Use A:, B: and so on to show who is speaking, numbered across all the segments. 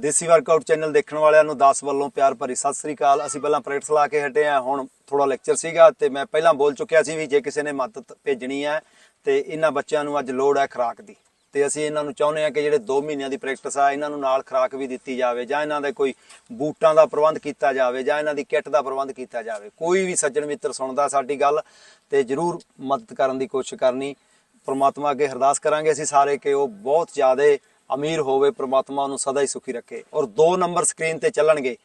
A: ਦੇਸੀ workout channel ਦੇਖਣ ਵਾਲਿਆਂ ਨੂੰ ਦਾਸ ਵੱਲੋਂ ਪਿਆਰ ਭਰੀ ਸਤਿ ਸ੍ਰੀ ਅਕਾਲ। ਅਸੀਂ ਪਹਿਲਾਂ ਪ੍ਰੈਕਟਿਸ ਲਾ ਕੇ ਹਟੇ ਆ ਹੁਣ ਥੋੜਾ ਲੈਕਚਰ ਸੀਗਾ ਤੇ ਮੈਂ ਪਹਿਲਾਂ ਬੋਲ ਚੁੱਕਿਆ ਸੀ ਵੀ ਜੇ ਕਿਸੇ ਨੇ ਮਦਦ ਭੇਜਣੀ ਹੈ ਤੇ ਇਹਨਾਂ ਬੱਚਿਆਂ ਨੂੰ ਅੱਜ ਲੋੜ ਹੈ ਖੁਰਾਕ ਦੀ। ਤੇ ਅਸੀਂ ਇਹਨਾਂ ਨੂੰ ਚਾਹੁੰਦੇ ਆ ਕਿ ਜਿਹੜੇ 2 ਮਹੀਨਿਆਂ ਦੀ ਪ੍ਰੈਕਟਿਸ ਆ, ਇਹਨਾਂ ਨੂੰ ਨਾਲ ਖੁਰਾਕ ਵੀ ਦਿੱਤੀ ਜਾਵੇ ਜਾਂ ਇਹਨਾਂ ਦੇ ਕੋਈ ਬੂਟਾਂ ਦਾ ਪ੍ਰਬੰਧ ਕੀਤਾ ਜਾਵੇ ਜਾਂ ਇਹਨਾਂ ਦੀ ਕਿੱਟ ਦਾ ਪ੍ਰਬੰਧ ਕੀਤਾ ਜਾਵੇ। ਕੋਈ ਵੀ ਸੱਜਣ ਮਿੱਤਰ ਸੁਣਦਾ ਸਾਡੀ ਗੱਲ ਤੇ ਜਰੂਰ ਮਦਦ ਕਰਨ ਦੀ ਕੋਸ਼ਿਸ਼ ਕਰਨੀ। ਪ੍ਰਮਾਤਮਾ ਅੱਗੇ ਅਰਦਾਸ ਕਰਾਂਗੇ ਅਸੀਂ ਸਾਰੇ ਕਿ ਉਹ ਬਹੁਤ ਜ਼ਿਆਦਾ ਅਮੀਰ ਹੋਵੇ, ਪ੍ਰਮਾਤਮਾ ਉਹਨੂੰ ਸਦਾ ਹੀ ਸੁਖੀ ਰੱਖੇ। ਔਰ ਦੋ ਨੰਬਰ ਸਕਰੀਨ ਤੇ ਚੱਲਣਗੇ।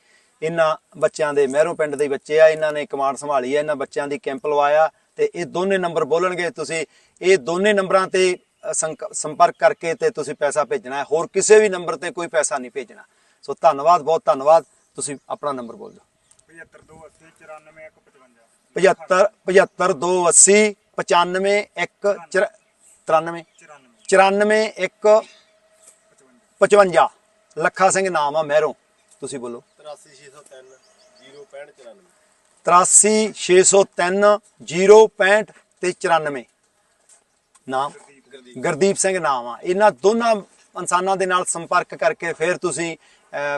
A: ਇਹਨਾਂ ਬੱਚਿਆਂ ਦੇ ਮਹਿਰੋਂ ਪਿੰਡ ਦੇ ਬੱਚੇ ਆ ਇਹਨਾਂ ਨੇ ਕਮਾਂਡ ਸੰਭਾਲੀ ਆ ਇਹਨਾਂ ਬੱਚਿਆਂ ਦੀ ਕੈਂਪ ਲਵਾਇਆ ਤੇ ਇਹ ਦੋਨੇ ਨੰਬਰ ਬੋਲਣਗੇ। ਤੁਸੀਂ ਇਹ ਦੋਨੇ ਨੰਬਰਾਂ ਤੇ ਸੰਪਰਕ ਕਰਕੇ ਤੇ ਤੁਸੀਂ ਪੈਸਾ ਭੇਜਣਾ ਹੈ। ਹੋਰ ਕਿਸੇ ਵੀ ਨੰਬਰ ਤੇ ਕੋਈ ਪੈਸਾ ਨਹੀਂ ਭੇਜਣਾ। ਸੋ ਧੰਨਵਾਦ, ਬਹੁਤ ਧੰਨਵਾਦ। ਤੁਸੀਂ ਆਪਣਾ ਨੰਬਰ ਬੋਲ ਦਿਓ। 75 75 280 95 1 93 94 1 55 ਲੱਖਾ ਸਿੰਘ ਨਾਮ ਆ ਮਹਿਰੋਂ। ਤੁਸੀਂ ਬੋਲੋ। 83603 065 ਤੇ 94 ਨਾਮ? ਗੁਰਦੀਪ ਸਿੰਘ ਨਾਮ ਆ। ਇਹਨਾਂ ਦੋਨਾਂ ਇਨਸਾਨਾਂ ਦੇ ਨਾਲ ਸੰਪਰਕ ਕਰਕੇ ਫਿਰ ਤੁਸੀਂ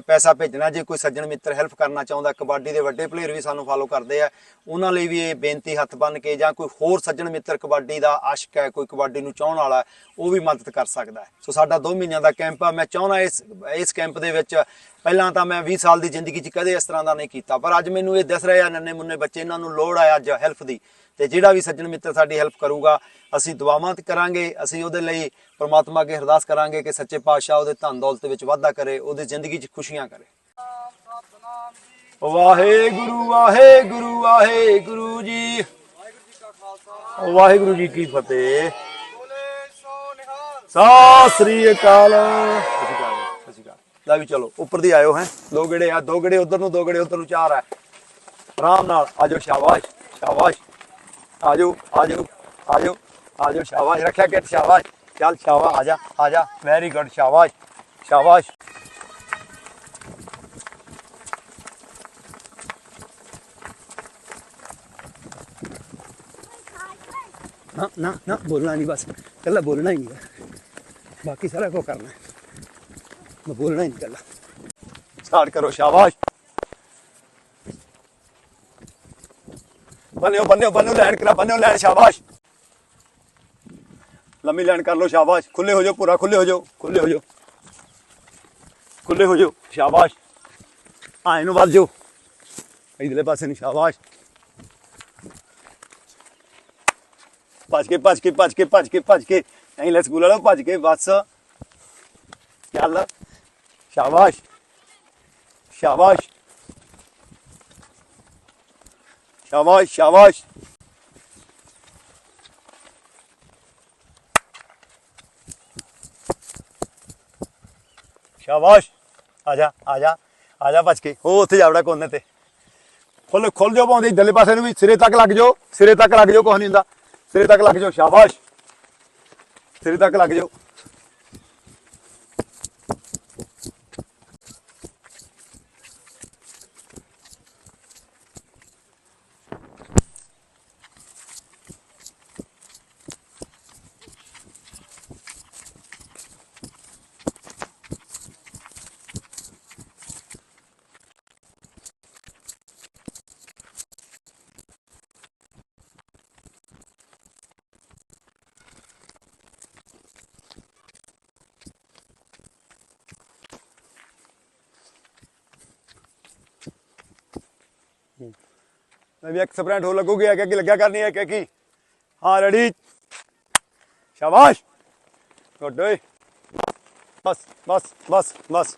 A: ਪੈਸਾ ਭੇਜਣਾ, ਜੇ ਕੋਈ ਸੱਜਣ ਮਿੱਤਰ ਹੈਲਪ ਕਰਨਾ ਚਾਹੁੰਦਾ, ਕਬੱਡੀ ਦੇ ਵੱਡੇ ਪਲੇਅਰ ਵੀ ਸਾਨੂੰ ਫਾਲੋ ਕਰਦੇ ਆ, ਉਹਨਾਂ ਲਈ ਵੀ ਇਹ ਬੇਨਤੀ ਹੱਥ ਬੰਨ ਕੇ ਜਾਂ ਕੋਈ ਹੋਰ ਸੱਜਣ ਮਿੱਤਰ ਕਬੱਡੀ ਦਾ ਆਸ਼ਕ ਹੈ, ਕੋਈ ਕਬੱਡੀ ਨੂੰ ਚਾਹਣ ਵਾਲਾ, ਉਹ ਵੀ ਮਦਦ ਕਰ ਸਕਦਾ ਹੈ। ਸੋ ਸਾਡਾ 2 ਮਹੀਨਿਆਂ ਦਾ ਕੈਂਪ ਆ, ਮੈਂ ਚਾਹੁੰਦਾ ਇਸ ਇਸ ਕੈਂਪ ਦੇ ਵਿੱਚ ਪਹਿਲਾਂ ਤਾਂ ਮੈਂ 20 ਸਾਲ ਦੀ ਜ਼ਿੰਦਗੀ 'ਚ ਕਦੇ ਇਸ ਤਰ੍ਹਾਂ ਦਾ ਨਹੀਂ ਕੀਤਾ, ਪਰ ਅੱਜ ਮੈਨੂੰ ਇਹ ਦਿਸ ਰਿਹਾ ਨੰਨੇ ਮੁੰਨੇ ਬੱਚੇ, ਇਹਨਾਂ ਨੂੰ ਲੋੜ ਆ ਅੱਜ ਹੈਲਪ ਦੀ। ਤੇ ਜਿਹੜਾ ਵੀ ਸੱਜਣ ਮਿੱਤਰ ਸਾਡੀ ਹੈਲਪ ਕਰੂਗਾ, ਅਸੀਂ ਦੁਆਵਾਂ ਕਰਾਂਗੇ, ਅਸੀਂ ਉਹਦੇ ਲਈ ਪ੍ਰਮਾਤਮਾ ਅੱਗੇ ਅਰਦਾਸ ਕਰਾਂਗੇ ਕਿ ਸੱਚੇ ਪਾਤਸ਼ਾਹ ਉਹਦੇ ਧਨ ਦੌਲਤ ਵਿੱਚ ਵਾਧਾ ਕਰੇ, ਉਹਦੀ ਜ਼ਿੰਦਗੀ 'ਚ ਖੁਸ਼ੀਆਂ ਕਰੇ। ਵਾਹਿਗੁਰੂ ਵਾਹਿਗੁਰੂ ਵਾਹਿਗੁਰੂ ਜੀ। ਵਾਹਿਗੁਰੂ ਜੀ ਕੀ ਫਤਿਹ। ਸਤਿ ਸ੍ਰੀ ਅਕਾਲ। ਸਤਿ ਸ੍ਰੀ ਅਕਾਲ ਸਤਿ ਸ੍ਰੀ ਅਕਾਲ ਲੈ ਵੀ ਚਲੋ, ਉੱਪਰ ਦੀ ਆਇਓ ਹੈ। ਦੋ ਗੇੜੇ ਆ, ਦੋ ਗੇੜੇ ਉਧਰ ਨੂੰ, ਦੋ ਗੇੜੇ ਉਧਰ ਨੂੰ ਚਾਰ ਹੈ ਆਰਾਮ ਨਾਲ ਆਜੋ ਸ਼ਾਬਾਸ਼ ਸ਼ਾਬਾਸ਼। ਆਜੋ ਆਜੋ ਆਜੋ ਆਜੋ ਸ਼ਾਬਾਸ਼ ਰੱਖਿਆ ਕਿ ਸ਼ਾਬਾਸ਼ ਚੱਲ ਸ਼ਾਬਾਸ਼ ਆਜਾ ਆਜਾ ਵੈਰੀ ਗੁੱਡ ਸ਼ਾਬਾਸ਼ ਸ਼ਾਬਾਸ਼ ਨਾ ਨਾ ਨਾ ਬੋਲਣਾ ਨਹੀਂ ਬਸ ਕੱਲਾ ਬੋਲਣਾ ਹੀ ਨਹੀਂ ਹੈ ਬਾਕੀ ਸਾਰਾ ਕੁਝ ਕਰਨਾ ਹੈ ਮੈਂ ਬੋਲਣਾ ਹੀ ਨਹੀਂ ਕੱਲਾ ਸਟਾਰਟ ਕਰੋ ਬੰਨਿਓ ਬੰਨਿਓ ਬੰਨਿਓ, ਲੈਣ ਕਰਾ, ਬੰਨਿਓ, ਲੈਣ, ਸ਼ਾਬਾਸ਼। ਲੰਮੀ ਲੈਣ ਕਰ ਲਓ, ਸ਼ਾਬਾਸ਼। ਖੁੱਲੇ ਹੋ ਜਾਓ ਪੂਰਾ ਖੁੱਲੇ ਹੋ ਜਾਓ ਖੁੱਲੇ ਹੋ ਜਾਓ। ਖੁੱਲੇ ਹੋ ਜਾਓ, ਸ਼ਾਬਾਸ਼। ਆਏ ਨੂੰ ਵੱਧ ਜਾਓ। ਇਧਰਲੇ ਪਾਸੇ ਨੂੰ, ਸ਼ਾਬਾਸ਼। ਭੱਜ ਕੇ ਭੱਜ ਕੇ ਭੱਜ ਕੇ ਭੱਜ ਕੇ ਭੱਜ ਕੇ। ਨਹੀਂ ਲੈ ਸਕੂਲ ਵਾਲੋ ਭੱਜ ਕੇ, ਬਸ। ਚੱਲ। ਸ਼ਾਬਾਸ਼। ਸ਼ਾਬਾਸ਼। ਸ਼ਾਬਾਸ਼ ਸ਼ਾਬਾਸ਼ ਸ਼ਾਬਾਸ਼ ਆ ਜਾ ਆ ਜਾ ਆ ਜਾ ਭੱਜ ਕੇ ਉਹ ਉੱਥੇ ਜਾਵੜਾ ਕੋਨੇ ਤੇ ਖੁੱਲ ਖੁੱਲ ਜਾਓ ਪਾਉਂਦੇ ਇਧਰਲੇ ਪਾਸੇ ਨੂੰ ਵੀ। ਸਿਰੇ ਤੱਕ ਲੱਗ ਜਾਓ। ਸਿਰੇ ਤੱਕ ਲੱਗ ਜਾਓ ਕੁਛ ਨਹੀਂ ਹੁੰਦਾ। ਸਿਰੇ ਤੱਕ ਲੱਗ ਜਾਓ। ਸ਼ਾਬਾਸ਼। ਸਿਰੇ ਤੱਕ ਲੱਗ ਜਾਓ। ਵੀ ਇੱਕ ਸਪ੍ਰਿੰਟ ਹੋ ਲੱਗੂਗੀ ਕਿ ਕੀ ਲੱਗਿਆ ਕਰਨੀ ਹੈ ਕਿ ਕੀ ਹਾਂ ਰੈਡੀ ਸ਼ਾਬਾਸ਼ ਗੁੱਡ ਓਏ ਬਸ ਬਸ ਬਸ ਬਸ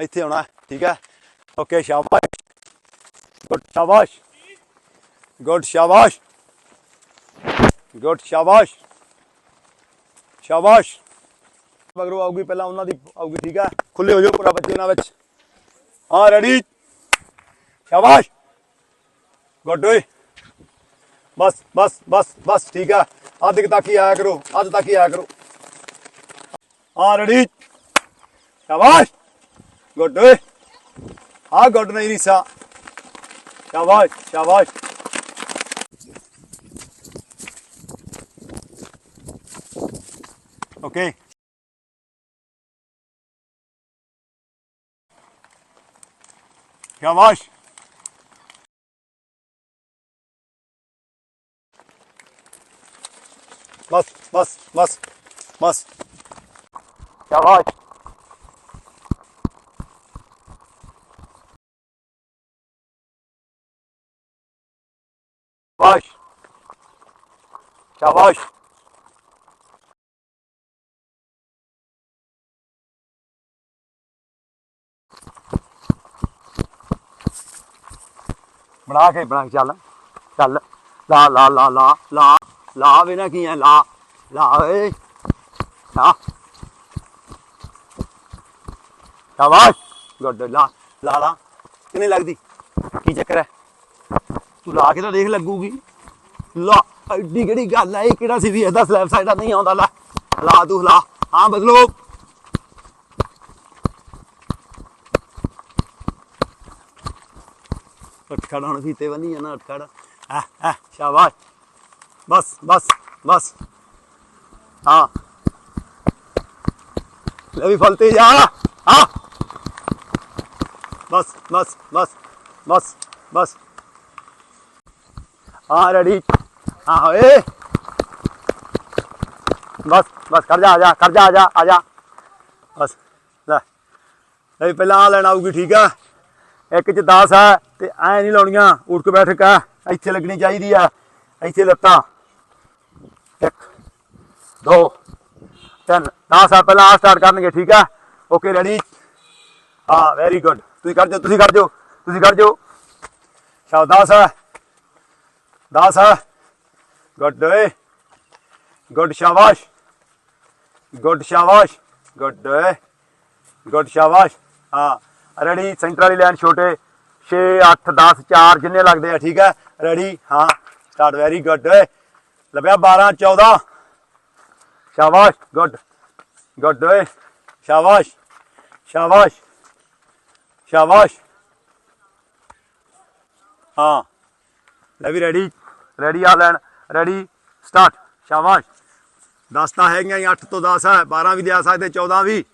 A: ਇੱਥੇ ਆਉਣਾ ਹੈ, ਠੀਕ ਹੈ ਓਕੇ ਸ਼ਾਬਾਸ਼ ਗੁੱਡ ਸ਼ਾਬਾਸ਼ ਗੁੱਡ ਸ਼ਾਬਾਸ਼ ਗੁੱਡ ਸ਼ਾਬਾਸ਼ ਸ਼ਾਬਾਸ਼ ਮਗਰੋਂ ਆਊਗੀ, ਪਹਿਲਾਂ ਉਹਨਾਂ ਦੀ ਆਊਗੀ, ਠੀਕ ਹੈ ਖੁੱਲੇ ਹੋ ਜਾਓ ਪੂਰਾ ਬੱਚੇ ਨਾਲ ਵਿੱਚ। ਹਾਂ ਰੈਡੀ ਸ਼ਾਬਾਸ਼! ਗੁੱਡ ਓਏ। ਬਸ ਬਸ ਬਸ ਬਸ, ਠੀਕ ਹੈ ਅੱਧ ਤੱਕ ਹੀ ਆਇਆ ਕਰੋ, ਅੱਧ ਤੱਕ ਹੀ ਆਇਆ ਕਰੋ। ਹਾਂ ਰੈਡੀ ਸ਼ਾਬਾਸ਼! ਗੁੱਡ ਓਏ। ਹਾਂ ਗੁੱਡ ਨਹੀਂ ਰੀਸਾ। ਸ਼ਾਬਾਸ਼ ਸ਼ਾਬਾਸ਼। ਓਕੇ ਸ਼ਾਬਾਸ਼ ਬਸ ਬਸ ਬਸ ਬਸ ਸ਼ਾਬਾਸ਼ ਸ਼ਾਬਾਸ਼ ਸ਼ਾਬਾਸ਼ ਬਣਾ ਕੇ ਬਣਾ ਕੇ ਚੱਲ ਚੱਲ। ਲਾ ਲਾ ਲਾ ਲਾ ਲਾ ਲਾ ਵੇ ਨਾ ਕੀ ਹੈ, ਲਾ ਲਾ ਓਏ। ਲਾ। ਸ਼ਾਬਾਸ਼। ਗੁੱਡ, ਲਾ ਲਾ ਲਾ। ਕਿੰਨੀ ਲੱਗਦੀ? ਕੀ ਚੱਕਰ ਹੈ? ਤੂੰ ਲਾ ਕੇ ਤਾਂ ਦੇਖ ਲੱਗੂਗੀ। ਲਾ, ਐਡੀ ਕਿਹੜੀ ਗੱਲ ਹੈ? ਇਹ ਕਿਹੜਾ ਸੀ ਵੀ ਇਹਦਾ ਸਲੈਬ ਸਾਈਡ ਨਹੀਂ ਆਉਂਦਾ, ਲਾ। ਲਾ ਤੂੰ, ਲਾ। ਹਾਂ, ਬਦਲੋ। ਅਟਕੜ ਹੁਣ ਫੀਤੇ ਬੰਨੀ ਜਾਣਾ ਅਟਕੜ ਆ ਆ ਸ਼ਾਬਾਸ਼। ਬਸ ਬਸ ਬਸ। ਹਾਂ। ਲੈ ਵੀ ਫਲਤੇ ਜਾ। ਹਾਂ। ਬਸ ਬਸ ਬਸ ਬਸ ਬਸ। ਹਾਂ, ਰੈਡੀ। ਹਾਂ, ਓਏ। ਬਸ ਬਸ, ਕਰ ਜਾ, ਆ ਜਾ, ਕਰ ਜਾ, ਆ ਜਾ ਆ ਜਾ। ਬਸ, ਲੈ। ਪਹਿਲਾਂ ਆ ਲੈਣ ਆਊਗੀ, ਠੀਕ ਆ? ਇੱਕ ਚ 10 ਹੈ ਤੇ ਐ ਨਹੀਂ ਲਾਉਣੀਆਂ, ਉੱਠ ਕੇ ਬੈਠ ਕੇ, ਇੱਥੇ ਲੱਗਣੀ ਚਾਹੀਦੀ ਆ, ਇੱਥੇ ਲੱਤਾਂ। ਇੱਕ, ਦੋ, ਤਿੰਨ 10 ਆ, ਪਹਿਲਾਂ ਆ ਸਟਾਰਟ ਕਰਨਗੇ, ਠੀਕ ਆ? ਓਕੇ ਰੈਡੀ ਹਾਂ ਵੈਰੀ ਗੁੱਡ ਤੁਸੀਂ ਕਰ ਜਾਓ, ਤੁਸੀਂ ਕਰ ਜਾਓ, ਤੁਸੀਂ ਕਰ ਜਾਓ। ਸ਼ਾਬਾਸ਼ 10 ਹੈ 10 ਹੈ ਗੁੱਡ ਓਏ ਗੁੱਡ ਸ਼ਾਬਾਸ਼। ਗੁੱਡ ਸ਼ਾਬਾਸ਼। ਗੁੱਡ ਓਏ ਗੁੱਡ ਸ਼ਾਬਾਸ਼। ਆ। ਰੈਡੀ, ਸੈਂਟਰ ਵਾਲੀ ਲਾਈਨ ਛੋਟੇ 6 8 10 4 ਜਿੰਨੇ ਲੱਗਦੇ ਆ, ਠੀਕ ਹੈ? ਰੈਡੀ? ਹਾਂ ਸਟਾਰਟ ਵੈਰੀ ਗੁੱਡ ਓਏ ਲੱਭਿਆ 12 14 ਸ਼ਾਬਾਸ਼ ਗੁੱਡ ਗੁੱਡ ਓਏ। ਸ਼ਾਬਾਸ਼ ਸ਼ਾਬਾਸ਼ ਸ਼ਾਬਾਸ਼। ਹਾਂ। ਲੈ ਵੀ ਰੈਡੀ। ਰੈਡੀ ਆ ਲੈਣ। ਰੈਡੀ ਸਟਾਰਟ ਸ਼ਾਬਾਸ਼। 10 ਤਾਂ ਹੈਗੀਆਂ ਹੀ 8 ਤੋਂ 10 ਹੈ। 12 ਵੀ ਲਿਆ ਸਕਦੇ 14 ਵੀ।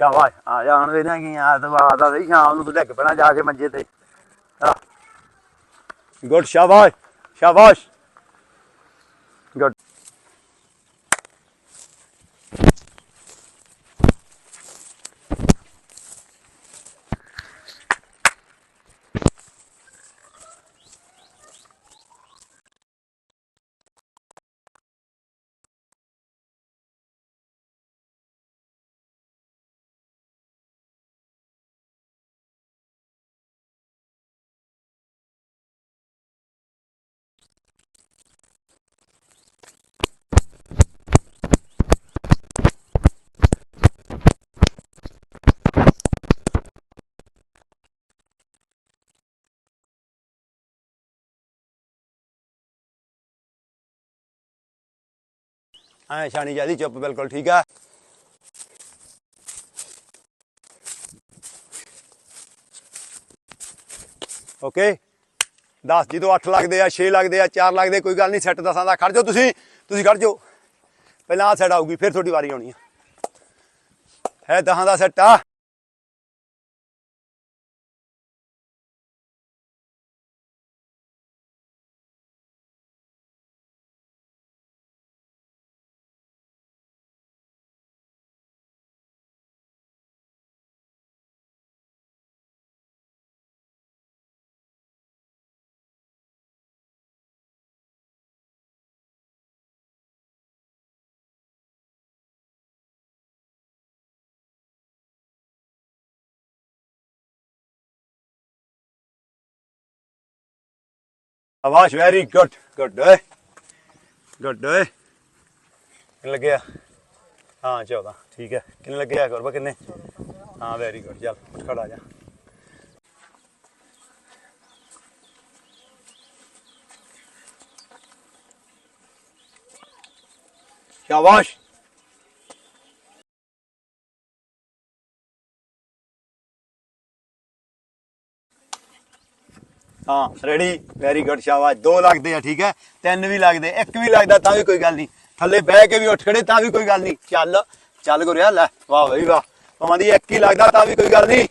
A: ਸ਼ਾਬਾਸ਼ ਆ ਜਾਣ ਦੇ ਨਾ ਕੀ ਆ ਤੂੰ ਆਦਾ ਸਹੀ, ਸ਼ਾਮ ਨੂੰ ਤੂੰ ਡਿੱਗ ਪੈਣਾ ਜਾ ਕੇ ਮੰਜੇ ਤੇ। ਗੁੱਡ ਸ਼ਾਬਾਸ਼ ਸ਼ਾਬਾਸ਼। ਗੁੱਡ। ਐ ਸ਼ਾਨੀ ਜਿਆਦੀ ਚੁੱਪ, ਬਿਲਕੁਲ ਠੀਕ ਆ। ਓਕੇ। 10 ਜਦੋਂ 8 ਲੱਗਦੇ ਆ 6 ਲੱਗਦੇ ਆ 4 ਲੱਗਦੇ ਕੋਈ ਗੱਲ ਨਹੀਂ ਸੈੱਟ ਦਸਾਂ ਦਾ ਖੜ ਜਾਓ ਤੁਸੀਂ ਤੁਸੀਂ ਖੜ ਜਾਓ। ਪਹਿਲਾਂ ਆ ਸੈੱਟ ਆਊਗੀ, ਫਿਰ ਤੁਹਾਡੀ ਵਾਰੀ ਆਉਣੀ ਆ। ਹੈ ਦਹਾਂ ਦਾ ਸੈੱਟ ਆ। ਆਵਾਜ਼ ਵੈਰੀ ਗੁੱਡ ਗੁੱਡ ਓਏ। ਗੁੱਡ ਓਏ। ਕਿੰਨੇ ਲੱਗਿਆ ਹਾਂ 14 ਠੀਕ ਹੈ। ਕਿੰਨੇ ਲੱਗਿਆ ਗੁਰਬਾ ਕਿੰਨੇ? ਹਾਂ ਵੈਰੀ ਗੁੱਡ ਚੱਲ ਉੱਠ ਖੜਾ ਜਾ। ਸ਼ਾਬਾਸ਼। ਹਾਂ ਰੈਡੀ ਵੈਰੀ ਗੁੱਡ ਸ਼ਾਬਾਸ਼। ਦੋ ਲੱਗਦੇ ਆ, ਠੀਕ ਹੈ? ਤਿੰਨ ਵੀ ਲੱਗਦੇ, ਇੱਕ ਵੀ ਲੱਗਦਾ, ਤਾਂ ਵੀ ਕੋਈ ਗੱਲ ਨਹੀਂ। ਥੱਲੇ ਬਹਿ ਕੇ ਵੀ ਉੱਠ ਖੜੇ, ਤਾਂ ਵੀ ਕੋਈ ਗੱਲ ਨਹੀਂ। ਚੱਲ ਚੱਲ ਗੁਰਿਆ, ਲੈ, ਵਾਹ ਬਈ ਵਾਹ। ਭਾਵੇਂ ਦੀ ਇੱਕ ਹੀ ਲੱਗਦਾ, ਤਾਂ ਵੀ ਕੋਈ ਗੱਲ ਨਹੀਂ।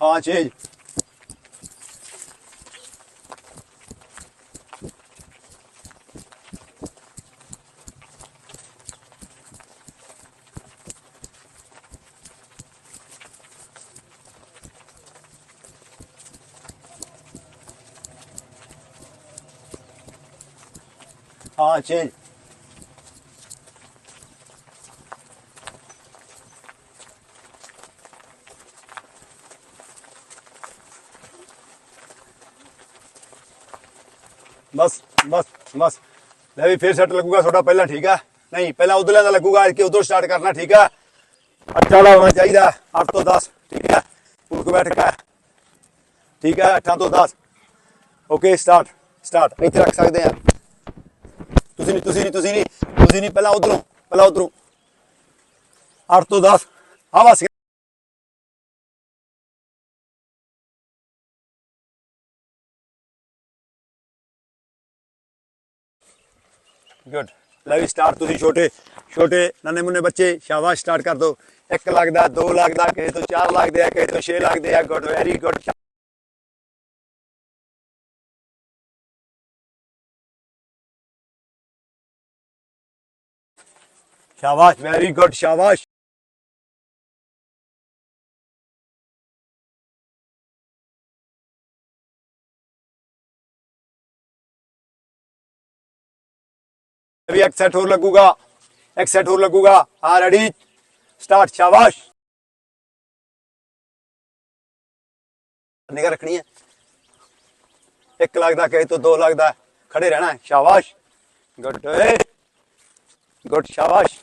A: ਹਾਂ ਚੇਂਜ ਬਸ ਬਸ ਬਸ ਲੈ ਵੀ ਫੇਰ ਸੈੱਟ ਲੱਗੂਗਾ ਤੁਹਾਡਾ ਪਹਿਲਾਂ ਠੀਕ ਆ ਨਹੀਂ ਪਹਿਲਾਂ ਉਧਰਲੇ ਦਾ ਲੱਗੂਗਾ ਕਿ ਉਧਰ ਸਟਾਰਟ ਕਰਨਾ ਠੀਕ ਆ ਅੱਠ ਵਾਲਾ ਹੋਣਾ ਚਾਹੀਦਾ 8 ਤੋਂ 10 ਠੀਕ ਆ ਉਠ ਕੇ ਬੈਠ ਕੇ ਠੀਕ ਆ 8 ਤੋਂ 10 ਓਕੇ ਸਟਾਰਟ ਸਟਾਰਟ ਇੱਥੇ ਰੱਖ ਸਕਦੇ ਆ ਤੁਸੀਂ ਨਹੀਂ ਤੁਸੀਂ ਨਹੀਂ ਤੁਸੀਂ ਨਹੀਂ ਤੁਸੀਂ ਨਹੀਂ ਪਹਿਲਾਂ ਉਧਰੋਂ ਪਹਿਲਾਂ ਉਧਰੋਂ 8 ਤੋਂ 10 ਹਾਂ ਗੁੱਡ ਲੈ ਵੀ ਸਟਾਰਟ ਤੁਸੀਂ ਛੋਟੇ ਛੋਟੇ ਨੰਨੇ ਮੁੰਨੇ ਬੱਚੇ, ਸ਼ਾਬਾਸ਼ ਸਟਾਰਟ ਕਰ ਦਿਓ ਇੱਕ ਲੱਗਦਾ, ਦੋ ਲੱਗਦਾ, ਕਿਸੇ ਤੋਂ ਚਾਰ ਲੱਗਦੇ ਆ, ਕਿਸੇ ਤੋਂ ਛੇ ਲੱਗਦੇ ਆ। ਗੁੱਡ ਵੈਰੀ ਗੁੱਡ ਸ਼ਾਬਾਸ਼। ਵੈਰੀ ਗੁੱਡ ਸ਼ਾਬਾਸ਼। अभी एक सेट और लगूगा एक सेट और लगूगा हाँ रेडी स्टार्ट शाबाश निगाह रखनी है एक लगता कहे तो दो लगता खड़े रहना है शाबाश गुड गुड शाबाश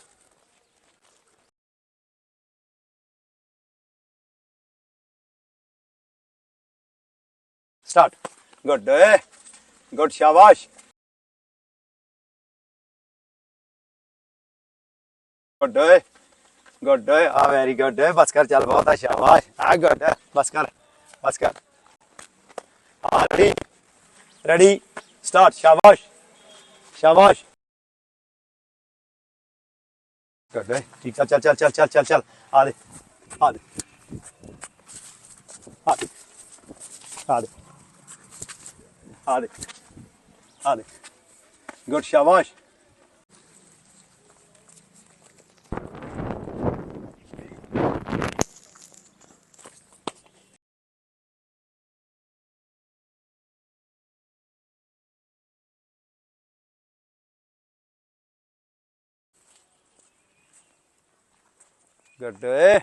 A: स्टार्ट गुड गुड शाबाश ਗੁੱਡ ਓਏ ਗੁੱਡ ਓਏ ਆ ਵੈਰੀ ਗੁੱਡ ਬਸ ਕਰ ਚੱਲ ਬਹੁਤ ਆ ਸ਼ਾਬਾਸ਼ ਆ ਗੁੱਡ ਬਸ ਕਰ ਬਸ ਕਰ ਆ ਰੈਡੀ ਰੈਡੀ ਸਟਾਰਟ ਸ਼ਾਬਾਸ਼ ਸ਼ਾਬਾਸ਼ ਗੁੱਡ ਓਏ ਠੀਕ ਚੱਲ ਚੱਲ ਚੱਲ ਚੱਲ ਚੱਲ ਚੱਲ ਚੱਲ ਆ ਦੇ ਆ ਦੇ ਆ ਦੇ ਆ ਦੇ ਆ ਦੇ ਆ ਦੇ ਗੁੱਡ ਸ਼ਾਬਾਸ਼ ਗੱਡੇ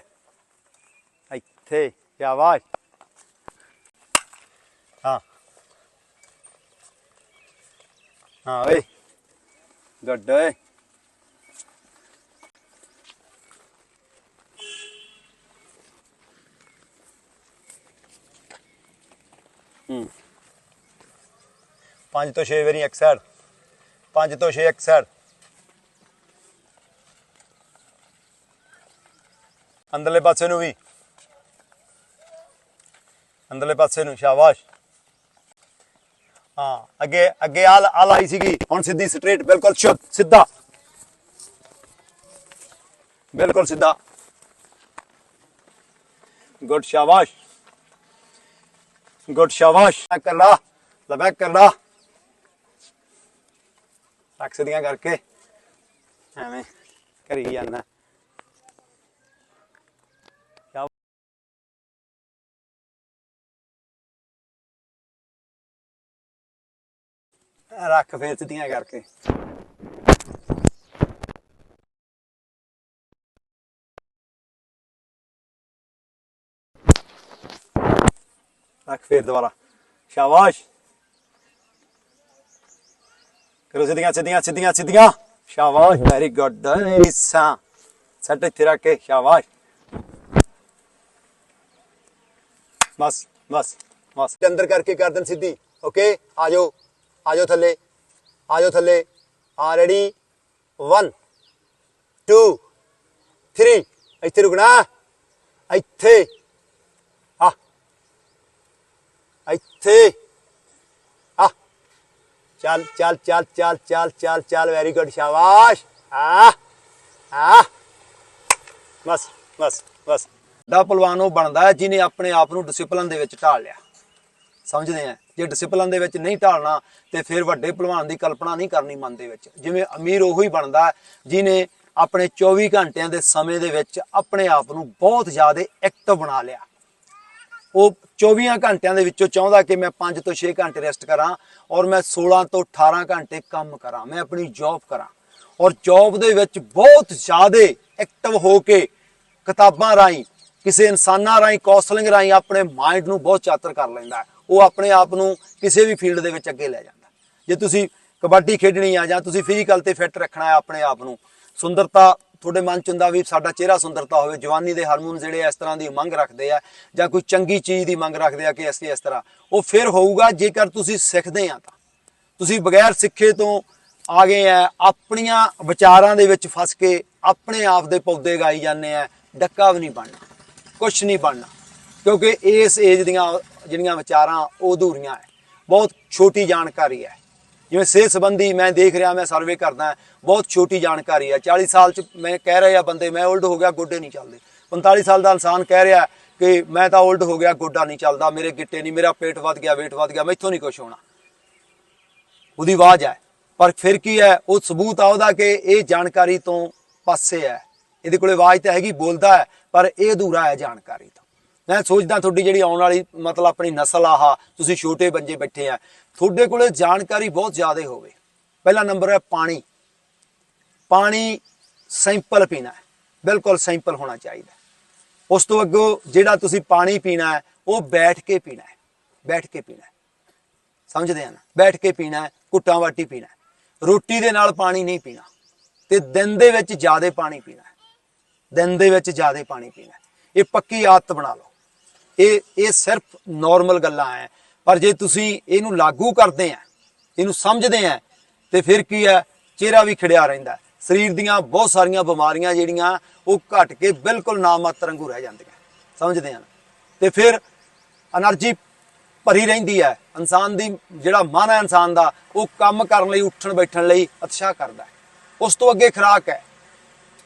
A: ਇੱਥੇ ਆਵਾਜ਼? ਹਾਂ। ਹਾਂ ਓਏ। ਗੱਡੇ ਹੂੰ। 5 ਤੋਂ 6 ਵਾਰੀ 61 5 ਤੋਂ 6 61 ਅੰਦਰਲੇ ਪਾਸੇ ਨੂੰ ਵੀ। ਅੰਦਰਲੇ ਪਾਸੇ ਨੂੰ, ਸ਼ਾਬਾਸ਼। ਹਾਂ, ਅੱਗੇ ਅੱਗੇ ਆਲ ਆਲ ਆਈ ਸੀਗੀ। ਹੁਣ ਸਿੱਧੀ ਸਟ੍ਰੇਟ ਬਿਲਕੁਲ ਸ਼ੁੱਧ, ਸਿੱਧਾ। ਬਿਲਕੁਲ ਸਿੱਧਾ। ਗੁੱਡ ਸ਼ਾਬਾਸ਼। ਗੁੱਡ ਸ਼ਾਬਾਸ਼। ਬੈਕ ਕਰ ਲਾ ਰੱਖ ਸਿੱਧੀਆਂ ਕਰਕੇ। ਐਵੇਂ ਕਰੀ ਜਾਂਦਾ ਰੱਖ ਫੇਰ ਸਿੱਧੀਆਂ ਕਰਕੇ। ਰੱਖ ਫੇਰ ਦੁਬਾਰਾ। ਸ਼ਾਬਾਸ਼। ਕਰੋ ਸਿੱਧੀਆਂ ਸਿੱਧੀਆਂ ਸਿੱਧੀਆਂ ਸਿੱਧੀਆਂ। ਸ਼ਾਬਾਸ਼ ਵੈਰੀ ਗੁੱਡ ਰੀਸਾ ਸੈੱਟ ਇੱਥੇ ਰੱਖ ਕੇ, ਸ਼ਾਬਾਸ਼। ਬਸ ਬਸ ਬਸ। ਅੰਦਰ ਕਰਕੇ ਗਰਦਨ ਸਿੱਧੀ ਓਕੇ ਆ ਜਾਓ। ਆ ਜਾਓ ਥੱਲੇ ਆ ਜਾਓ ਥੱਲੇ। ਆ ਰੈਡੀ 1 2 3 ਇੱਥੇ ਰੁਕਣਾ ਇੱਥੇ। ਆ। ਇੱਥੇ। ਆ। ਚੱਲ ਚੱਲ ਚੱਲ ਚੱਲ ਚੱਲ ਚੱਲ ਚੱਲ। ਵੈਰੀ ਗੁੱਡ ਸ਼ਾਬਾਸ਼। ਆ ਆ। ਬਸ ਬਸ ਬਸ। ਦਾ ਪਹਿਲਵਾਨ ਉਹ ਬਣਦਾ ਹੈ ਜਿਹਨੇ ਆਪਣੇ ਆਪ ਨੂੰ ਡਿਸਪਲਿਨ ਦੇ ਵਿੱਚ ਢਾਲ ਲਿਆ। ਸਮਝਦੇ ਆ? ਜੇ ਡਿਸਪਲਨ ਦੇ ਵਿੱਚ ਨਹੀਂ ਢਾਲਣਾ, ਤੇ ਫਿਰ ਵੱਡੇ ਪਹਿਲਵਾਨ ਦੀ ਕਲਪਨਾ ਨਹੀਂ ਕਰਨੀ ਮਨ ਦੇ ਵਿੱਚ। ਜਿਵੇਂ ਅਮੀਰ ਉਹੋ ਹੀ ਬਣਦਾ ਹੈ, ਜਿਹਨੇ ਆਪਣੇ 24 ਘੰਟਿਆਂ ਦੇ ਸਮੇਂ ਦੇ ਵਿੱਚ ਆਪਣੇ ਆਪ ਨੂੰ ਬਹੁਤ ਜ਼ਿਆਦਾ ਐਕਟਿਵ ਬਣਾ ਲਿਆ। ਉਹ 24 ਘੰਟਿਆਂ ਦੇ ਵਿੱਚੋਂ ਚਾਹੁੰਦਾ ਕਿ ਮੈਂ 5 ਤੋਂ 6 ਘੰਟੇ ਰੈਸਟ ਕਰਾਂ ਔਰ ਮੈਂ 16 ਤੋਂ 18 ਘੰਟੇ ਕੰਮ ਕਰਾਂ, ਮੈਂ ਆਪਣੀ ਜੌਬ ਕਰਾਂ। ਔਰ ਜੌਬ ਦੇ ਵਿੱਚ ਬਹੁਤ ਜ਼ਿਆਦਾ ਐਕਟਿਵ ਹੋ ਕੇ ਕਿਤਾਬਾਂ ਰਾਹੀਂ, ਕਿਸੇ ਇਨਸਾਨਾਂ ਰਾਹੀਂ ਕੌਂਸਲਿੰਗ ਰਾਹੀਂ ਆਪਣੇ ਮਾਈਂਡ ਨੂੰ ਬਹੁਤ ਚਾਤਰ ਕਰ ਲੈਂਦਾ ਹੈ। ਉਹ ਆਪਣੇ ਆਪ ਨੂੰ ਕਿਸੇ ਵੀ ਫੀਲਡ ਦੇ ਵਿੱਚ ਅੱਗੇ ਲੈ ਜਾਂਦਾ। ਜੇ ਤੁਸੀਂ ਕਬੱਡੀ ਖੇਡਣੀ ਆ ਜਾਂ ਤੁਸੀਂ ਫਿਜ਼ੀਕਲ ਤੇ ਫਿੱਟ ਰੱਖਣਾ ਹੈ ਆਪਣੇ ਆਪ ਨੂੰ, ਸੁੰਦਰਤਾ ਤੁਹਾਡੇ ਮਨ ਚ ਹੁੰਦਾ ਵੀ ਸਾਡਾ ਚਿਹਰਾ ਸੁੰਦਰਤਾ ਹੋਵੇ, ਜਵਾਨੀ ਦੇ ਹਾਰਮੋਨ ਜਿਹੜੇ ਇਸ ਤਰ੍ਹਾਂ ਦੀ ਮੰਗ ਰੱਖਦੇ ਆ ਜਾਂ ਕੋਈ ਚੰਗੀ ਚੀਜ਼ ਦੀ ਮੰਗ ਰੱਖਦੇ ਆ ਕਿ ਅਸੀਂ ਇਸ ਤਰ੍ਹਾਂ, ਉਹ ਫਿਰ ਹੋਊਗਾ ਜੇਕਰ ਤੁਸੀਂ ਸਿੱਖਦੇ ਆ ਤਾਂ। ਤੁਸੀਂ ਬਗੈਰ ਸਿੱਖੇ ਤੋਂ ਆ ਗਏ ਆ, ਆਪਣੀਆਂ ਵਿਚਾਰਾਂ ਦੇ ਵਿੱਚ ਫਸ ਕੇ ਆਪਣੇ ਆਪ ਦੇ ਪੌਦੇ ਗਾਈ ਜਾਂਦੇ ਆ, ਡੱਕਾ ਵੀ ਨਹੀਂ ਬਣਨਾ ਕੁਝ ਨਹੀਂ ਬਣਨਾ। ਕਿਉਂਕਿ ਇਸ ਏਜ ਦੀਆਂ ਜਿਹੜੀਆਂ ਵਿਚਾਰਾਂ ਉਹ ਅਧੂਰੀਆਂ ਹੈ। ਬਹੁਤ ਛੋਟੀ ਜਾਣਕਾਰੀ ਹੈ। ਜਿਵੇਂ ਸਿਹਤ ਸੰਬੰਧੀ ਮੈਂ ਦੇਖ ਰਿਹਾ, ਮੈਂ ਸਰਵੇ ਕਰਦਾ ਬਹੁਤ ਛੋਟੀ ਜਾਣਕਾਰੀ ਹੈ। 40 ਸਾਲ ਚ ਮੈਂ ਕਹਿ ਰਿਹਾ ਬੰਦੇ, ਮੈਂ 올ਡ ਹੋ ਗਿਆ, ਗੋਡੇ ਨਹੀਂ ਚੱਲਦੇ। 45 ਸਾਲ ਦਾ ਇਨਸਾਨ ਕਹਿ ਰਿਹਾ ਕਿ ਮੈਂ ਤਾਂ 올ਡ ਹੋ ਗਿਆ, ਗੋਡਾ ਨਹੀਂ ਚੱਲਦਾ, ਮੇਰੇ ਗਿੱਟੇ ਨਹੀਂ, ਮੇਰਾ ਪੇਟ ਵੱਧ ਗਿਆ, weight ਵੱਧ ਗਿਆ ਮੈਥੋਂ ਨਹੀਂ ਕੁਝ ਹੋਣਾ। ਉਹਦੀ ਆਵਾਜ਼ ਹੈ। ਪਰ ਫਿਰ ਕੀ ਹੈ, ਉਹ ਸਬੂਤ ਆ ਉਹਦਾ ਕਿ ਇਹ ਜਾਣਕਾਰੀ ਤੋਂ ਪਾਸੇ ਹੈ। ਇਹਦੇ ਕੋਲੇ ਆਵਾਜ਼ ਤਾਂ ਹੈਗੀ, ਬੋਲਦਾ ਹੈ, ਪਰ ਇਹ ਅਧੂਰਾ ਹੈ ਜਾਣਕਾਰੀ ਤੋਂ। ਮੈਂ ਸੋਚਦਾ ਤੁਹਾਡੀ ਜਿਹੜੀ ਆਉਣ ਵਾਲੀ ਮਤਲਬ ਆਪਣੀ ਨਸਲ ਆਹ, ਤੁਸੀਂ ਛੋਟੇ ਬੰਜੇ ਬੈਠੇ ਆ, ਤੁਹਾਡੇ ਕੋਲੇ ਜਾਣਕਾਰੀ ਬਹੁਤ ਜ਼ਿਆਦਾ ਹੋਵੇ। ਪਹਿਲਾ ਨੰਬਰ ਹੈ ਪਾਣੀ। ਪਾਣੀ ਸਿੰਪਲ ਪੀਣਾ ਹੈ, ਬਿਲਕੁਲ ਸਿੰਪਲ ਹੋਣਾ ਚਾਹੀਦਾ ਉਸ ਤੋਂ ਅੱਗੋਂ ਜਿਹੜਾ ਤੁਸੀਂ ਪਾਣੀ ਪੀਣਾ ਹੈ, ਉਹ ਬੈਠ ਕੇ ਪੀਣਾ ਹੈ, ਬੈਠ ਕੇ ਪੀਣਾ ਹੈ। ਸਮਝਦੇ ਆ ਨਾ? ਬੈਠ ਕੇ ਪੀਣਾ ਹੈ, ਘੁੱਟਾਂ ਵਾਟੀ ਪੀਣਾ ਹੈ। ਰੋਟੀ ਦੇ ਨਾਲ ਪਾਣੀ ਨਹੀਂ ਪੀਣਾ, ਤੇ ਦਿਨ ਦੇ ਵਿੱਚ ਜ਼ਿਆਦਾ ਪਾਣੀ ਪੀਣਾ ਹੈ। ਦਿਨ ਦੇ ਵਿੱਚ ਜ਼ਿਆਦਾ ਪਾਣੀ ਪੀਣਾ ਇਹ ਪੱਕੀ ਆਦਤ ਬਣਾ ਲਓ। ਇਹ ਇਹ ਸਿਰਫ ਨਾਰਮਲ ਗੱਲਾਂ ਐ। ਪਰ ਜੇ ਤੁਸੀਂ ਇਹਨੂੰ ਲਾਗੂ ਕਰਦੇ ਆ ਇਹਨੂੰ ਸਮਝਦੇ ਆ ਤੇ ਫਿਰ ਕੀ ਹੈ ਚਿਹਰਾ ਵੀ ਖੜਿਆ ਰਹਿੰਦਾ ਸਰੀਰ ਦੀਆਂ ਬਹੁਤ ਸਾਰੀਆਂ ਬਿਮਾਰੀਆਂ ਜਿਹੜੀਆਂ, ਉਹ ਘਟ ਕੇ ਬਿਲਕੁਲ ਨਾਮਾਤਰ ਵਾਂਗੂ ਰਹਿ ਜਾਂਦੀਆਂ ਸਮਝਦੇ ਆ ਤੇ ਫਿਰ એનર્ਜੀ ਭਰੀ ਰਹਿੰਦੀ ਹੈ ਇਨਸਾਨ ਦੀ, ਜਿਹੜਾ ਮਨ ਹੈ ਇਨਸਾਨ ਦਾ, ਉਹ ਕੰਮ ਕਰਨ ਲਈ, ਉੱਠਣ ਬੈਠਣ ਲਈ ਉਤਸ਼ਾਹ ਕਰਦਾ ਉਸ ਤੋਂ ਅੱਗੇ ਖਰਾਕ ਹੈ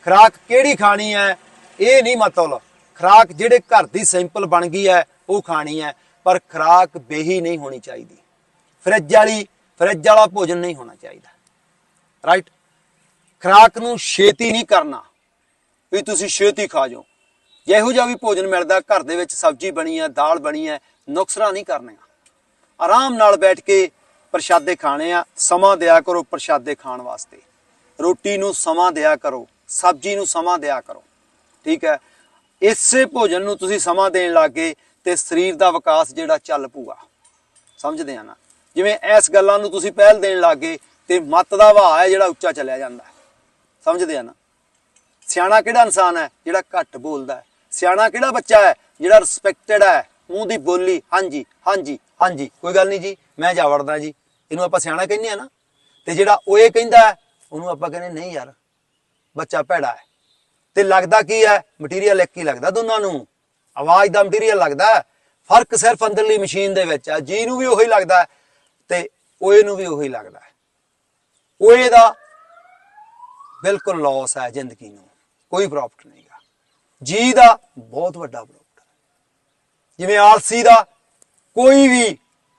A: ਖਰਾਕ ਕਿਹੜੀ ਖਾਣੀ ਹੈ ਇਹ ਨਹੀਂ ਮਤਲਬ। ਖੁਰਾਕ ਜਿਹੜੇ ਘਰ ਦੀ ਸਿੰਪਲ ਬਣ ਗਈ ਹੈ, ਉਹ ਖਾਣੀ ਹੈ, ਪਰ ਖੁਰਾਕ ਬੇਹੀ ਨਹੀਂ ਹੋਣੀ ਚਾਹੀਦੀ। ਫਰਿੱਜ ਵਾਲੀ, ਫਰਿੱਜ ਵਾਲਾ ਭੋਜਨ ਨਹੀਂ ਹੋਣਾ ਚਾਹੀਦਾ। ਰਾਈਟ ਖੁਰਾਕ ਨੂੰ ਛੇਤੀ ਨਹੀਂ ਕਰਨਾ, ਵੀ ਤੁਸੀਂ ਛੇਤੀ ਖਾ ਜਾਓ। ਇਹੋ ਜਿਹਾ ਵੀ ਭੋਜਨ ਮਿਲਦਾ, ਘਰ ਦੇ ਵਿੱਚ ਸਬਜ਼ੀ ਬਣੀ ਹੈ, ਦਾਲ ਬਣੀ ਹੈ, ਨੁਕਸਰਾ ਨਹੀਂ ਕਰਨੀਆਂ। ਆਰਾਮ ਨਾਲ ਬੈਠ ਕੇ ਪ੍ਰਸ਼ਾਦੇ ਖਾਣੇ ਆ, ਸਮਾਂ ਦਿਆ ਕਰੋ ਪ੍ਰਸ਼ਾਦੇ ਖਾਣ ਵਾਸਤੇ। ਰੋਟੀ ਨੂੰ ਸਮਾਂ ਦਿਆ ਕਰੋ, ਸਬਜ਼ੀ ਨੂੰ ਸਮਾਂ ਦਿਆ ਕਰੋ। ਠੀਕ ਹੈ? ਇਸੇ ਭੋਜਨ ਨੂੰ ਤੁਸੀਂ ਸਮਾਂ ਦੇਣ ਲੱਗੇ ਤੇ ਸਰੀਰ ਦਾ ਵਿਕਾਸ ਜਿਹੜਾ ਚੱਲ ਪੂਗਾ। ਸਮਝਦੇ ਆ ਨਾ? ਜਿਵੇਂ ਇਸ ਗੱਲਾਂ ਨੂੰ ਤੁਸੀਂ ਪਹਿਲ ਦੇਣ ਲੱਗੇ ਤੇ ਮੱਤ ਦਾ ਵਹਾਅ ਹੈ ਜਿਹੜਾ ਉੱਚਾ ਚੱਲਿਆ ਜਾਂਦਾ ਸਮਝਦੇ ਆ ਨਾ? ਸਿਆਣਾ ਕਿਹੜਾ ਇਨਸਾਨ ਹੈ ਜਿਹੜਾ ਘੱਟ ਬੋਲਦਾ ਹੈ? ਸਿਆਣਾ ਕਿਹੜਾ ਬੱਚਾ ਹੈ ਜਿਹੜਾ ਰਿਸਪੈਕਟਡ ਹੈ? ਮੂੰਹ ਦੀ ਬੋਲੀ, ਹਾਂਜੀ ਹਾਂਜੀ ਹਾਂਜੀ। ਕੋਈ ਗੱਲ ਨਹੀਂ ਜੀ, ਮੈਂ ਜਾ ਵੜਦਾ ਜੀ। ਇਹਨੂੰ ਆਪਾਂ ਸਿਆਣਾ ਕਹਿੰਦੇ ਆ ਨਾ? ਤੇ ਜਿਹੜਾ ਉਹ ਇਹ ਕਹਿੰਦਾ ਉਹਨੂੰ ਆਪਾਂ ਕਹਿੰਦੇ, ਨਹੀਂ ਯਾਰ, ਬੱਚਾ ਭੈੜਾ ਹੈ। ਤੇ ਲੱਗਦਾ ਕੀ ਹੈ? ਮਟੀਰੀਅਲ ਇੱਕ ਹੀ ਲੱਗਦਾ ਦੋਨਾਂ ਨੂੰ। ਆਵਾਜ਼ ਦਾ ਮਟੀਰੀਅਲ ਲੱਗਦਾ ਫ਼ਰਕ ਸਿਰਫ ਅੰਦਰਲੀ ਮਸ਼ੀਨ ਦੇ ਵਿੱਚ ਹੈ। ਜੀ ਨੂੰ ਵੀ ਉਹੀ ਲੱਗਦਾ ਤੇ ਓਏ ਨੂੰ ਵੀ ਉਹੀ ਲੱਗਦਾ ਹੈ। ਓਏ ਦਾ ਬਿਲਕੁਲ ਲਾਸ ਹੈ ਜ਼ਿੰਦਗੀ ਨੂੰ। ਕੋਈ ਪ੍ਰੋਫਿਟ ਨਹੀਂਗਾ ਜੀ ਦਾ ਬਹੁਤ ਵੱਡਾ ਪ੍ਰੋਫਿਟ ਜਿਵੇਂ ਆਲਸੀ ਦਾ ਕੋਈ ਵੀ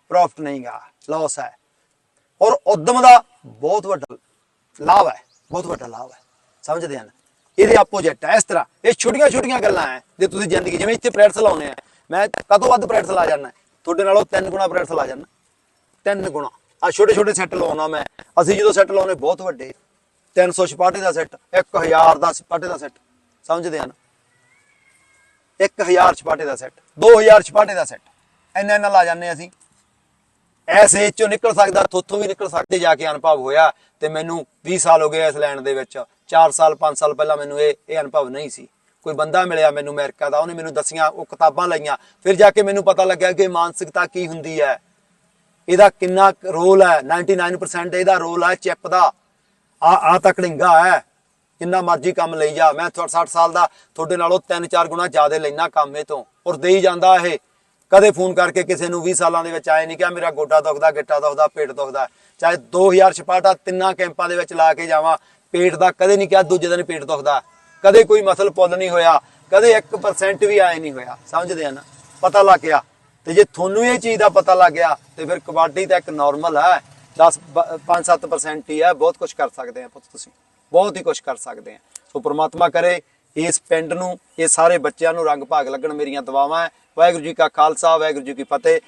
A: ਪ੍ਰੋਫਿਟ ਨਹੀਂਗਾ ਲਾਸ ਹੈ। ਔਰ ਉਦਮ ਦਾ ਬਹੁਤ ਵੱਡਾ ਲਾਭ ਹੈ। ਬਹੁਤ ਵੱਡਾ ਲਾਭ ਹੈ। ਸਮਝਦੇ ਹਨ। ਇਹਦੇ ਆਪੋਜਿਟ ਹੈ ਇਸ ਤਰ੍ਹਾਂ। ਇਹ ਛੋਟੀਆਂ ਛੋਟੀਆਂ ਗੱਲਾਂ ਹੈ ਜੇ ਤੁਸੀਂ ਜ਼ਿੰਦਗੀ ਜਿਵੇਂ ਇੱਥੇ ਪ੍ਰੈਕਟਿਸ ਲਾਉਨੇ ਆ। ਮੈਂ ਕਦੋਂ ਵੱਧ ਪ੍ਰੈਕਟਿਸ ਲਾ ਜਾਣਾ ਤੁਹਾਡੇ ਨਾਲੋਂ ਤਿੰਨ ਗੁਣਾ ਪ੍ਰੈਕਟਿਸ ਲਾ ਜਾਣਾ ਤਿੰਨ ਗੁਣਾ। ਆ ਛੋਟੇ ਛੋਟੇ ਸੈੱਟ ਲਾਉਣਾ ਮੈਂ। ਅਸੀਂ ਜਦੋਂ ਸੈੱਟ ਲਾਉਨੇ ਬਹੁਤ ਵੱਡੇ। 300 ਦਾ ਸੈੱਟ 1000 ਦਾ ਛਪਾਟੇ ਦਾ ਸੈੱਟ ਸਮਝਦੇ ਹਨ 1000 ਛਪਾਟੇ ਦਾ ਸੈੱਟ 2000 ਛਪਾਟੇ ਦਾ ਸੈੱਟ ਇੰਨਾ ਇੰਨਾ ਲਾ ਜਾਂਦੇ ਅਸੀਂ। ਐਸੇ ਚੋਂ ਨਿਕਲ ਸਕਦਾ, ਥੋਥੋਂ ਵੀ ਨਿਕਲ ਸਕਦੇ, ਜਾ ਕੇ ਅਨੁਭਵ ਹੋਇਆ ਤੇ ਮੈਨੂੰ 20 ਸਾਲ ਹੋ ਗਏ ਇਸ ਲੈਣ ਦੇ ਵਿੱਚ। 4 ਸਾਲ 5 ਸਾਲ ਪਹਿਲਾਂ ਮੈਨੂੰ ਇਹ ਇਹ ਅਨੁਭਵ ਨਹੀਂ ਸੀ। ਕੋਈ ਬੰਦਾ ਮਿਲਿਆ ਮੈਨੂੰ ਅਮਰੀਕਾ ਦਾ, ਉਹਨੇ ਮੈਨੂੰ ਦੱਸੀਆਂ, ਉਹ ਕਿਤਾਬਾਂ ਲਈਆਂ। ਫਿਰ ਜਾ ਕੇ ਮੈਨੂੰ ਪਤਾ ਲੱਗਿਆ ਕਿ ਮਾਨਸਿਕਤਾ ਕੀ ਹੁੰਦੀ ਹੈ। ਇਹਦਾ ਕਿੰਨਾ ਰੋਲ ਹੈ 99% ਇਹਦਾ ਰੋਲ ਹੈ ਚਿੱਪ ਦਾ। ਆ ਆ ਤਕੜਿੰਗਾ ਹੈ। ਜਿੰਨਾ ਮਰਜ਼ੀ ਕੰਮ ਲਈ ਜਾ, ਮੈਂ 60 ਸਾਲ ਦਾ, ਤੁਹਾਡੇ ਨਾਲੋਂ 3-4 ਗੁਣਾ ਜ਼ਿਆਦਾ ਲੈਣਾ ਕੰਮ ਇਹ ਤੋਂ। ਔਰ ਦੇਈ ਜਾਂਦਾ ਇਹ। ਕਦੇ ਫੋਨ ਕਰਕੇ ਕਿਸੇ ਨੂੰ 20 ਸਾਲਾਂ ਦੇ ਵਿੱਚ ਆਏ ਨਹੀਂ ਕਿਹਾ, ਮੇਰਾ ਗੋਡਾ ਦੁਖਦਾ, ਗਿੱਟਾ ਦੁਖਦਾ, ਪੇਟ ਦੁਖਦਾ। ਚਾਹੇ 2000 ਛਪਾਟਾ ਤਿੰਨਾਂ ਕੈਂਪਾਂ ਦੇ ਵਿੱਚ ਲਾ ਕੇ ਜਾਵਾਂ ਪੇਟ ਦਾ ਕਦੇ ਨਹੀਂ ਕਿਹਾ, ਦੂਜੇ ਦਿਨ ਪੇਟ ਦੁਖਦਾ। ਕਦੇ ਕੋਈ ਮਸਲ ਪੁੱਲ ਨਹੀਂ ਹੋਇਆ, ਕਦੇ 1% ਵੀ ਆਏ ਨਹੀਂ ਹੋਇਆ। ਸਮਝਦੇ ਆ ਨਾ? ਪਤਾ ਲੱਗ ਗਿਆ। ਤੇ ਜੇ ਤੁਹਾਨੂੰ ਇਹ ਚੀਜ਼ ਦਾ ਪਤਾ ਲੱਗ ਗਿਆ, ਤੇ ਫਿਰ ਕਬੱਡੀ ਤਾਂ ਇੱਕ ਨਾਰਮਲ ਹੈ। 10 5-7% ਹੀ ਹੈ। ਬਹੁਤ ਕੁਝ ਕਰ ਸਕਦੇ ਆ ਪੁੱਤ ਤੁਸੀਂ। ਬਹੁਤ ਹੀ ਕੁਝ ਕਰ ਸਕਦੇ ਆ। ਸੋ ਪ੍ਰਮਾਤਮਾ ਕਰੇ, ਇਸ ਪਿੰਡ ਨੂੰ, ਇਹ ਸਾਰੇ ਬੱਚਿਆਂ ਨੂੰ ਰੰਗ ਭਾਗ ਲੱਗਣ ਮੇਰੀਆਂ ਦੁਆਵਾਂ ਹੈ। ਵਾਹਿਗੁਰੂ ਜੀ ਕਾ ਖਾਲਸਾ, ਵਾਹਿਗੁਰੂ ਜੀ ਕੀ ਫਤਿਹ।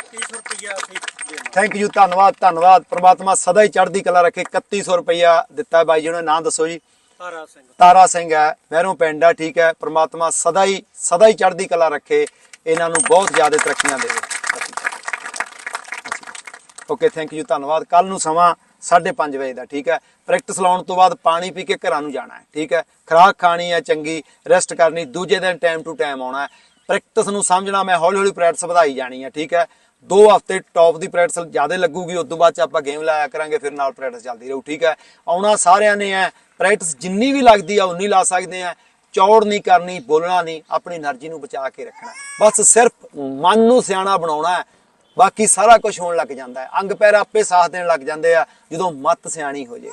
B: 3100 ਰੁਪਇਆ ਅਸੀਂ ਦੇਣਾ
A: ਥੈਂਕ ਯੂ ਧੰਨਵਾਦ ਧੰਨਵਾਦ। ਪ੍ਰਮਾਤਮਾ ਸਦਾ ਹੀ ਚੜ੍ਹਦੀ ਕਲਾ ਰੱਖੇ 3100 ਰੁਪਇਆ ਦਿੱਤਾ ਬਾਈ ਜੀ ਨੇ ਨਾਂ ਦੱਸੋ ਜੀ।
B: ਤਾਰਾ ਸਿੰਘ।
A: ਤਾਰਾ ਸਿੰਘ ਹੈ ਮਹਿਰੋਂ ਪਿੰਡ ਠੀਕ ਹੈ। ਪ੍ਰਮਾਤਮਾ ਸਦਾ ਹੀ ਸਦਾ ਹੀ ਚੜ੍ਹਦੀ ਕਲਾ ਰੱਖੇ ਇਹਨਾਂ ਨੂੰ ਬਹੁਤ ਜ਼ਿਆਦਾ ਤਰੱਕੀਆਂ ਦੇਵੇ ਓਕੇ ਥੈਂਕ ਯੂ ਧੰਨਵਾਦ। ਕੱਲ ਨੂੰ ਸਮਾਂ 5:30 ਵਜੇ ਦਾ ਠੀਕ ਹੈ। ਪ੍ਰੈਕਟਿਸ ਲਾਉਣ ਤੋਂ ਬਾਅਦ ਪਾਣੀ ਪੀ ਕੇ ਘਰਾਂ ਨੂੰ ਜਾਣਾ ਹੈ ਠੀਕ ਹੈ। ਖੁਰਾਕ ਖਾਣੀ ਹੈ ਚੰਗੀ ਰੈਸਟ ਕਰਨੀ ਦੂਜੇ ਦਿਨ ਟਾਈਮ ਟੂ ਟਾਈਮ ਆਉਣਾ ਹੈ। ਪ੍ਰੈਕਟਿਸ ਨੂੰ ਸਮਝਣਾ ਮੈਂ ਹੌਲੀ ਹੌਲੀ ਪ੍ਰੈਕਟਿਸ ਵਧਾਈ ਜਾਣੀ ਹੈ ਠੀਕ ਹੈ। ਦੋ ਹਫ਼ਤੇ ਟੌਪ ਦੀ ਪ੍ਰੈਕਟਿਸ ਜ਼ਿਆਦਾ ਲੱਗੂਗੀ, ਉਸ ਤੋਂ ਬਾਅਦ ਚ ਆਪਾਂ ਗੇਮ ਲਾਇਆ ਕਰਾਂਗੇ, ਫਿਰ ਨਾਲ ਪ੍ਰੈਕਟਿਸ ਚੱਲਦੀ ਰਹੂ, ਠੀਕ ਹੈ? ਆਉਣਾ ਸਾਰਿਆਂ ਨੇ ਹੈ ਪ੍ਰੈਕਟਿਸ ਜਿੰਨੀ ਵੀ ਲੱਗਦੀ ਆ, ਉਨੀ ਲਾ ਸਕਦੇ ਆ। ਚੌੜ ਨਹੀਂ ਕਰਨੀ, ਬੋਲਣਾ ਨਹੀਂ, ਆਪਣੀ એનર્ਜੀ ਨੂੰ ਬਚਾ ਕੇ ਰੱਖਣਾ। ਬਸ ਸਿਰਫ ਮਨ ਨੂੰ ਸਿਆਣਾ ਬਣਾਉਣਾ ਹੈ ਬਾਕੀ ਸਾਰਾ ਕੁਝ ਹੋਣ ਲੱਗ ਜਾਂਦਾ ਹੈ ਅੰਗ ਪੈਰ ਆਪੇ ਸਾਥ ਦੇਣ ਲੱਗ ਜਾਂਦੇ ਆ, ਜਦੋਂ ਮਤ ਸਿਆਣੀ ਹੋ ਜੇ।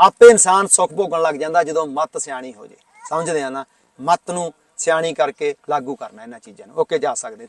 A: ਆਪੇ ਇਨਸਾਨ ਸੁਖ ਭੋਗਣ ਲੱਗ ਜਾਂਦਾ ਜਦੋਂ ਮਤ ਸਿਆਣੀ ਹੋ ਜੇ। ਸਮਝਦੇ ਆ ਨਾ? ਮਤ ਨੂੰ ਸਿਆਣੀ ਕਰਕੇ ਲਾਗੂ ਕਰਨਾ, ਇਹਨਾਂ ਚੀਜ਼ਾਂ ਨੂੰ। ਓਕੇ ਜਾ ਸਕਦੇ